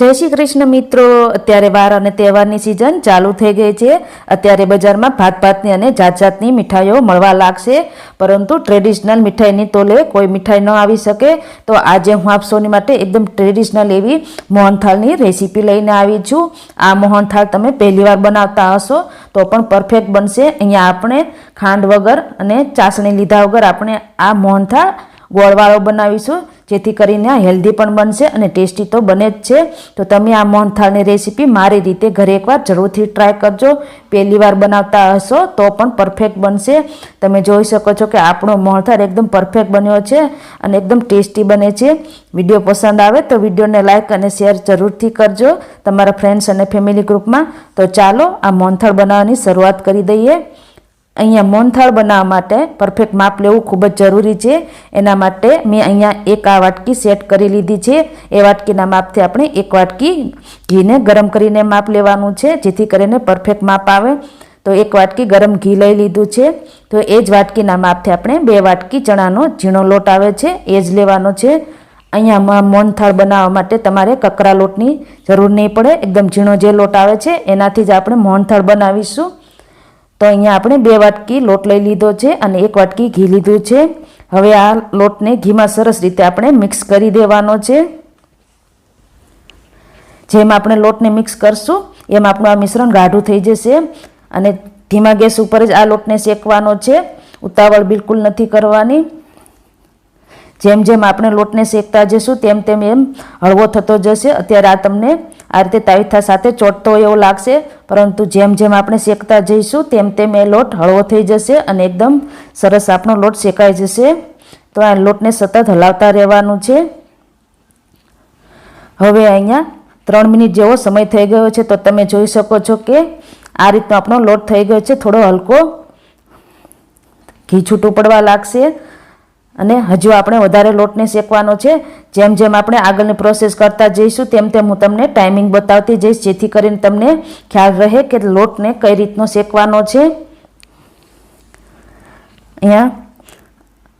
જય શ્રી કૃષ્ણ મિત્રો. અત્યારે વાર અને તહેવારની સિઝન ચાલુ થઈ ગઈ છે. અત્યારે બજારમાં ભાત ભાતની અને જાત જાતની મીઠાઈઓ મળવા લાગશે. પરંતુ ટ્રેડિશનલ મીઠાઈની તોલે કોઈ મીઠાઈ ન આવી શકે. તો આજે હું આપ સૌની માટે એકદમ ટ્રેડિશનલ એવી મોહનથાળની રેસીપી લઈને આવી છું. આ મોહનથાળ તમે પહેલીવાર બનાવતા હશો તો પણ પરફેક્ટ બનશે. અહીંયા આપણે ખાંડ વગર અને ચાસણી લીધા વગર આપણે આ મોહનથાળ ગોળવાળો બનાવીશું, જેથી કરીને આ હેલ્ધી પણ બનશે અને ટેસ્ટી તો બને જ છે. તો તમે આ મોહનથાળની રેસીપી મારી રીતે ઘરે એકવાર જરૂરથી ટ્રાય કરજો. પહેલી વાર બનાવતા હશો તો પણ પરફેક્ટ બનશે. તમે જોઈ શકો છો કે આપણો મોહનથાળ એકદમ પરફેક્ટ બન્યો છે અને એકદમ ટેસ્ટી બને છે. વીડિયો પસંદ આવે તો વિડીયોને લાઇક અને શેર જરૂરથી કરજો તમારા ફ્રેન્ડ્સ અને ફેમિલી ગ્રુપમાં તો ચાલો આ મોહનથાળ બનાવવાની શરૂઆત કરી દઈએ. અહીંયા મોનથાળ બનાવવા માટે પરફેક્ટ માપ લેવું ખૂબ જ જરૂરી છે. એના માટે મેં અહીંયા એક આ વાટકી સેટ કરી લીધી છે. એ વાટકીના માપથી આપણે એક વાટકી ઘીને ગરમ કરીને માપ લેવાનું છે, જેથી કરીને પરફેક્ટ માપ આવે. તો એક વાટકી ગરમ ઘી લઈ લીધું છે. તો એ જ વાટકીના માપથી આપણે બે વાટકી ચણાનો ઝીણો લોટ આવે છે. એ જ લેવાનો છે. અહીંયા મોહનથાળ બનાવવા માટે તમારે કકરા લોટની જરૂર નહીં પડે. એકદમ ઝીણો જે લોટ આવે છે, એનાથી જ આપણે મોહનથાળ બનાવીશું. તો અહીંયા આપણે બે વાટકી લોટ લઈ લીધો છે અને એક વાટકી ઘી લીધું છે. હવે આ લોટને ઘીમાં સરસ રીતે આપણે મિક્સ કરી દેવાનો છે. જેમ આપણે લોટને મિક્સ કરશું, એમ આપણું આ મિશ્રણ ગાઢું થઈ જશે અને ધીમા ગેસ ઉપર જ આ લોટને શેકવાનો છે. ઉતાવળ બિલકુલ નથી કરવાની. જેમ જેમ આપણે લોટને શેકતા જઈશું, તેમ તેમ એમ હળવો થતો જશે. અત્યારે આ તમને આ રીતે તાવીથા સાથે ચોટતો હોય એવું લાગશે. પરંતુ જેમ જેમ આપણે શેકતા જઈશું, તેમ તેમ એ લોટ હળવો થઈ જશે અને એકદમ સરસ આપણો લોટ શેકાઈ જશે. તો આ લોટને સતત હલાવતા રહેવાનું છે. હવે અહીંયા ત્રણ મિનિટ જેવો સમય થઈ ગયો છે. તો તમે જોઈ શકો છો કે આ રીતનો આપણો લોટ થઈ ગયો છે. થોડો હલકો ઘી છૂટું પડવા લાગશે. અને હજુ આપણે વધારે લોટને શેકવાનો છે. જેમ જેમ આપણે આગળની પ્રોસેસ કરતા જઈશું, તેમ તેમ હું તમને ટાઈમિંગ બતાવતી જઈશ, જેથી કરીને તમને ખ્યાલ રહે કે લોટને કઈ રીતનો શેકવાનો છે. અહીંયા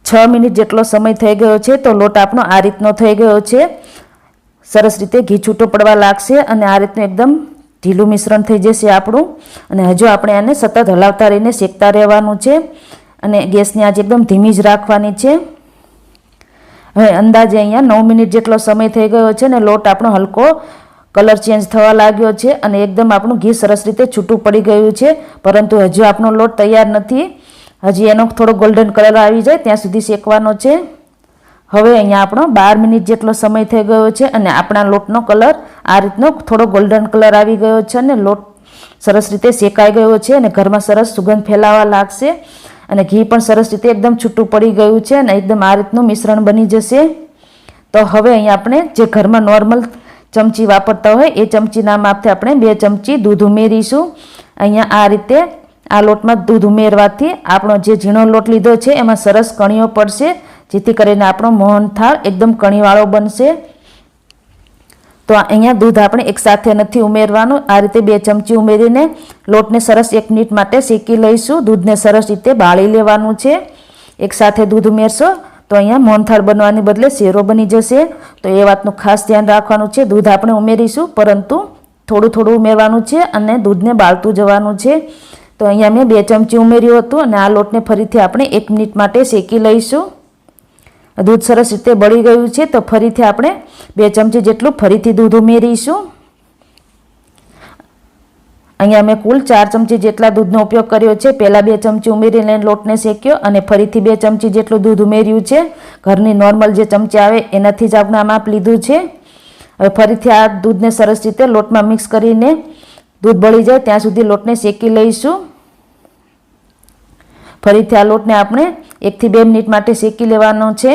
છ મિનિટ જેટલો સમય થઈ ગયો છે, તો લોટ આપણો આ રીતનો થઈ ગયો છે. સરસ રીતે ઘી છૂટો પડવા લાગશે અને આ રીતનું એકદમ ઢીલું મિશ્રણ થઈ જશે આપણું. અને હજુ આપણે આને સતત હલાવતા રહીને શેકતા રહેવાનું છે. અને ગેસની આજે એકદમ ધીમી જ રાખવાની છે. હવે અંદાજે અહીંયા નવ મિનિટ જેટલો સમય થઈ ગયો છે ને લોટ આપણો હલકો કલર ચેન્જ થવા લાગ્યો છે અને એકદમ આપણું ઘી સરસ રીતે છૂટું પડી ગયું છે. પરંતુ હજુ આપણો લોટ તૈયાર નથી. હજી એનો થોડો ગોલ્ડન કલર આવી જાય, ત્યાં સુધી શેકવાનો છે. હવે અહીંયા આપણો બાર મિનિટ જેટલો સમય થઈ ગયો છે અને આપણા લોટનો કલર આ રીતનો થોડો ગોલ્ડન કલર આવી ગયો છે અને લોટ સરસ રીતે શેકાઈ ગયો છે અને ઘરમાં સરસ સુગંધ ફેલાવા લાગશે. અને ઘી પણ સરસ રીતે એકદમ છૂટું પડી ગયું છે અને એકદમ આ રીતનું મિશ્રણ બની જશે. તો હવે અહીંયા આપણે જે ઘરમાં નોર્મલ ચમચી વાપરતા હોય એ ચમચીના માપથી આપણે બે ચમચી દૂધ ઉમેરીશું. અહીંયા આ રીતે આ લોટમાં દૂધ ઉમેરવાથી આપણો જે ઝીણો લોટ લીધો છે એમાં સરસ કણીઓ પડશે, જેથી કરીને આપણો મોહનથાળ એકદમ કણીવાળો બનશે. તો અહીંયા દૂધ આપણે એકસાથે નથી ઉમેરવાનું. આ રીતે બે ચમચી ઉમેરીને લોટને સરસ એક મિનિટ માટે શેકી લઈશું. દૂધને સરસ રીતે બાળી લેવાનું છે. એકસાથે દૂધ ઉમેરશો તો અહીંયા મોહનથાળ બનવાની બદલે શેરો બની જશે. તો એ વાતનું ખાસ ધ્યાન રાખવાનું છે. દૂધ આપણે ઉમેરીશું, પરંતુ થોડું થોડું ઉમેરવાનું છે અને દૂધને બાળતું જવાનું છે. તો અહીંયા મેં બે ચમચી ઉમેર્યું હતું અને આ લોટને ફરીથી આપણે એક મિનિટ માટે શેકી લઈશું. દૂધ સરસ રીતે બળી ગયું છે, તો ફરીથી આપણે બે ચમચી જેટલું ફરીથી દૂધ ઉમેરીશું. અહીંયા મેં કુલ ચાર ચમચી જેટલા દૂધનો ઉપયોગ કર્યો છે. પહેલાં બે ચમચી ઉમેરીને લોટને શેક્યો અને ફરીથી બે ચમચી જેટલું દૂધ ઉમેર્યું છે. ઘરની નોર્મલ જે ચમચી આવે એનાથી જ આપણે માપ લીધું છે. હવે ફરીથી આ દૂધને સરસ રીતે લોટમાં મિક્સ કરીને દૂધ બળી જાય, ત્યાં સુધી લોટને શેકી લઈશું. ફરીથી આ લોટને આપણે એકથી બે મિનિટ માટે શેકી લેવાનો છે.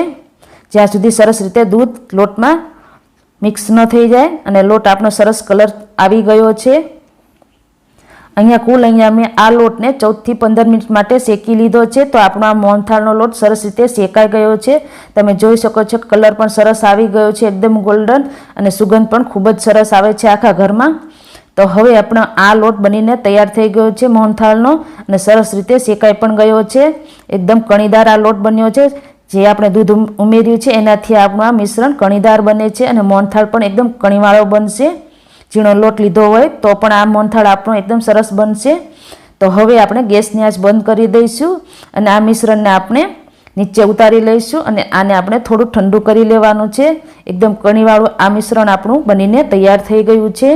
જ્યાં સુધી સરસ રીતે દૂધ લોટમાં મિક્સ ન થઈ જાય અને લોટ આપણો સરસ કલર આવી ગયો છે. અહીંયા કુલ અહીંયા મેં આ લોટને ચૌદથી પંદર મિનિટ માટે શેકી લીધો છે. તો આપણો આ મોહનથાળનો લોટ સરસ રીતે શેકાઈ ગયો છે. તમે જોઈ શકો છો કલર પણ સરસ આવી ગયો છે, એકદમ ગોલ્ડન અને સુગંધ પણ ખૂબ જ સરસ આવે છે આખા ઘરમાં. તો હવે આપણો આ લોટ બનીને તૈયાર થઈ ગયો છે મોહનથાળનો અને સરસ રીતે શેકાઈ પણ ગયો છે. એકદમ કણીદાર આ લોટ બન્યો છે. જે આપણે દૂધ ઉમેર્યું છે એનાથી આપણું આ મિશ્રણ કણીદાર બને છે અને મોહનથાળ પણ એકદમ કણીવાળો બનશે. ઝીણો લોટ લીધો હોય તો પણ આ મોહનથાળ આપણો એકદમ સરસ બનશે. તો હવે આપણે ગેસની આંચ બંધ કરી દઈશું અને આ મિશ્રણને આપણે નીચે ઉતારી લઈશું અને આને આપણે થોડું ઠંડુ કરી લેવાનું છે. એકદમ કણીવાળું આ મિશ્રણ આપણું બનીને તૈયાર થઈ ગયું છે.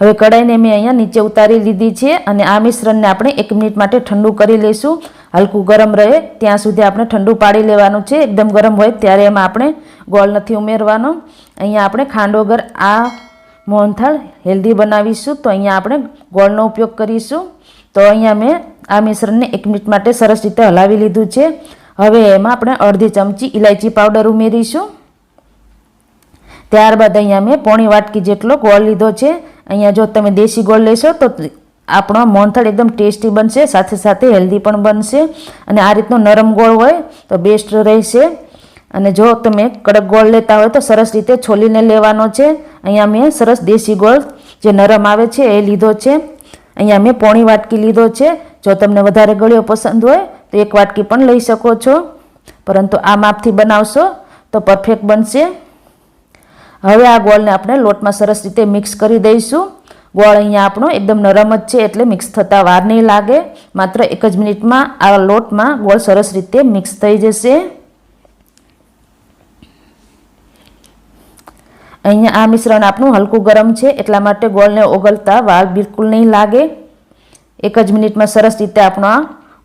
હવે કઢાઈને મેં અહીંયા નીચે ઉતારી લીધી છે અને આ મિશ્રણને આપણે એક મિનિટ માટે ઠંડુ કરી લઈશું. હલકું ગરમ રહે ત્યાં સુધી આપણે ઠંડુ પાડી લેવાનું છે. એકદમ ગરમ હોય ત્યારે એમાં આપણે ગોળ નથી ઉમેરવાનો. અહીંયા આપણે ખાંડ વગર આ મોહનથાળ હેલ્ધી બનાવીશું તો અહીંયા આપણે ગોળનો ઉપયોગ કરીશું. તો અહીંયા મેં આ મિશ્રણને એક મિનિટ માટે સરસ રીતે હલાવી લીધું છે. હવે એમાં આપણે અડધી ચમચી ઇલાયચી પાવડર ઉમેરીશું. ત્યારબાદ અહીંયા મેં પોણી વાટકી જેટલો ગોળ લીધો છે. અહીંયા જો તમે દેશી ગોળ લેશો તો આપણો મોહનથાળ એકદમ ટેસ્ટી બનશે, સાથે સાથે હેલ્ધી પણ બનશે. અને આ રીતનો નરમ ગોળ હોય તો બેસ્ટ રહેશે. અને જો તમે કડક ગોળ લેતા હોય તો સરસ રીતે છોલીને લેવાનો છે. અહીંયા મેં સરસ દેશી ગોળ જે નરમ આવે છે એ લીધો છે. અહીંયા મેં પોણી વાટકી લીધો છે. જો તમને વધારે ગળ્યો પસંદ હોય તો એક વાટકી પણ લઈ શકો છો. પરંતુ આ માપથી બનાવશો તો પરફેક્ટ બનશે. હવે આ ગોળને આપણે લોટમાં સરસ રીતે મિક્સ કરી દઈશું. ગોળ અહીંયા આપણો એકદમ નરમ જ છે એટલે મિક્સ થતાં વાર નહીં લાગે. માત્ર એક જ મિનિટમાં આ લોટમાં ગોળ સરસ રીતે મિક્સ થઈ જશે. અહીંયા આ મિશ્રણ આપણું હલકું ગરમ છે, એટલા માટે ગોળને ઓગળતા વાર બિલકુલ નહીં લાગે. એક જ મિનિટમાં સરસ રીતે આપણો આ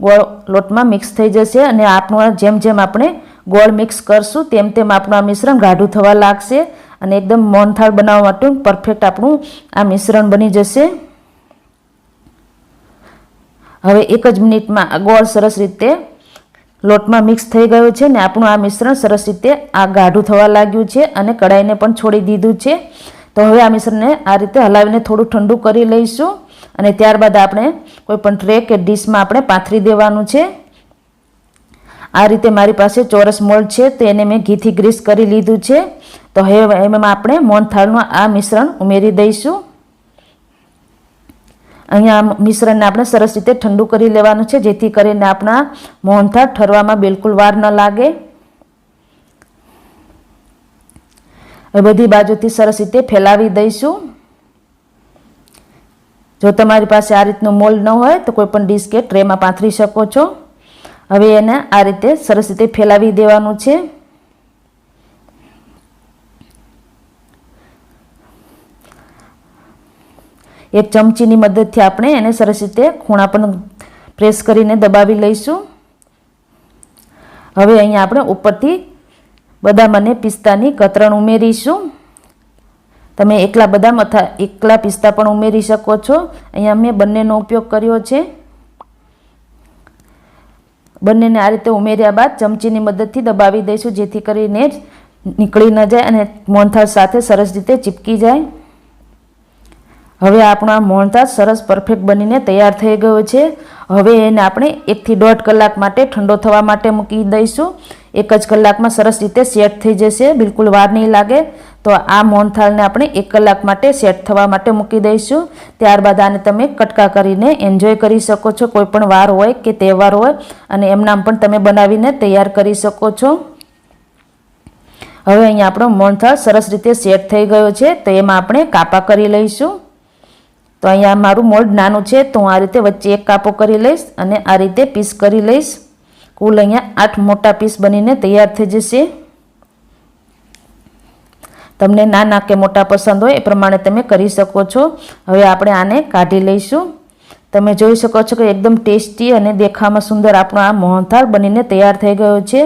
ગોળ લોટમાં મિક્સ થઈ જશે અને આપણું જેમ જેમ આપણે ગોળ મિક્સ કરશું. તેમ તેમ આપણું આ મિશ્રણ ગાઢું થવા લાગશે અને એકદમ મોહનથાળ બનાવવા માટે પરફેક્ટ આપણું આ મિશ્રણ બની જશે. હવે એક જ મિનિટમાં ગોળ સરસ રીતે લોટમાં મિક્સ થઈ ગયો છે ને આપણું આ મિશ્રણ સરસ રીતે આ ગાઢું થવા લાગ્યું છે અને કડાઈને પણ છોડી દીધું છે. તો હવે આ મિશ્રણને આ રીતે હલાવીને થોડું ઠંડુ કરી લઈશું અને ત્યારબાદ આપણે કોઈ પણ ટ્રે કે ડીશમાં આપણે પાથરી દેવાનું છે. આ રીતે મારી પાસે ચોરસ મોલ્ડ છે તો એને મેં ઘીથી ગ્રીસ કરી લીધું છે. તો હવે એમાં આપણે મોહનથાળનું આ મિશ્રણ ઉમેરી દઈશું. અહીંયા મિશ્રણને આપણે સરસ રીતે ઠંડુ કરી લેવાનું છે, જેથી કરીને આપણા મોહનથાળ ઠરવામાં બિલકુલ વાર ન લાગે. હવે બધી બાજુથી સરસ રીતે ફેલાવી દઈશું. જો તમારી પાસે આ રીતનું મોલ્ડ ન હોય, તો કોઈ પણ ડીશ કે ટ્રેમાં પાથરી શકો છો. હવે એને આ રીતે સરસ રીતે ફેલાવી દેવાનું છે. એક ચમચીની મદદથી આપણે એને સરસ રીતે ખૂણા પણ પ્રેસ કરીને દબાવી લઈશું. હવે અહીંયા આપણે ઉપરથી બદામ અને પિસ્તાની કતરણ ઉમેરીશું. તમે એકલા બદામ અથવા એકલા પિસ્તા પણ ઉમેરી શકો છો. અહીંયા મેં બંનેનો ઉપયોગ કર્યો છે. બંનેને આ રીતે ઉમેર્યા બાદ ચમચીની મદદથી દબાવી દઈશું, જેથી કરીને જ નીકળી ન જાય અને મોહનથાળ સાથે સરસ રીતે ચીપકી જાય. હવે આપણો આ મોહનથાળ સરસ પરફેક્ટ બનીને તૈયાર થઈ ગયો છે. હવે એને આપણે એકથી દોઢ કલાક માટે ઠંડો થવા માટે મૂકી દઈશું. એક જ કલાકમાં સરસ રીતે સેટ થઈ જશે, બિલકુલ વાર નહીં લાગે. તો આ મોહનથાળને આપણે એક કલાક માટે સેટ થવા માટે મૂકી દઈશું. ત્યારબાદ આને તમે કટકા કરીને એન્જોય કરી શકો છો. કોઈ પણ વાર હોય કે તહેવાર હોય, અને એમનામ પણ તમે બનાવીને તૈયાર કરી શકો છો. હવે અહીંયા આપણો મોહનથાળ સરસ રીતે સેટ થઈ ગયો છે. તો એમાં આપણે કાપા કરી લઈશું. તો અહીંયા મારું મોલ્ડ નાનું છે, તો હું આ રીતે વચ્ચે એક કાપો કરી લઈશ અને આ રીતે પીસ કરી લઈશ. કુલ અહીંયા આઠ મોટા પીસ બનીને તૈયાર થઈ જશે. તમને નાના કે મોટા પસંદ હોય એ પ્રમાણે તમે કરી શકો છો. હવે આપણે આને કાઢી લઈશું. તમે જોઈ શકો છો કે એકદમ ટેસ્ટી અને દેખાવામાં સુંદર આપણો આ મોહનથાળ બનીને તૈયાર થઈ ગયો છે.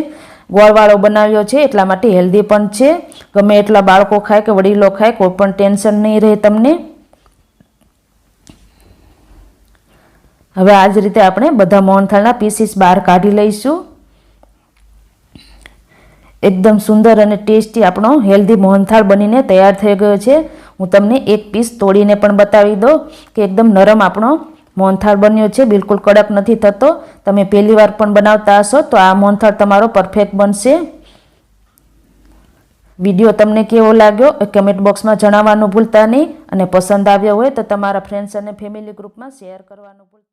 ગોળવાળો બનાવ્યો છે, એટલા માટે હેલ્ધી પણ છે. ગમે એટલા બાળકો ખાય કે વડીલો ખાય, કોઈ પણ ટેન્શન નહીં રહે તમને. હવે આ જ રીતે આપણે બધા મોહનથાળના પીસીસ બહાર કાઢી લઈશું. એકદમ સુંદર અને ટેસ્ટી આપણો હેલ્ધી મોહનથાળ બનીને તૈયાર થઈ ગયો છે. હું તમને એક પીસ તોડીને પણ બતાવી દઉં કે એકદમ નરમ આપણો મોહનથાળ બન્યો છે. બિલકુલ કડક નથી થતો. તમે પહેલી વાર પણ બનાવતા હશો તો આ મોહનથાળ તમારો પરફેક્ટ બનશે. વીડિયો તમને કેવો લાગ્યો એ કમેન્ટ બોક્સમાં જણાવવાનું ભૂલતા નહીં અને પસંદ આવ્યો હોય તો તમારા ફ્રેન્ડ્સ અને ફેમિલી ગ્રુપમાં શેર કરવાનું ભૂલતા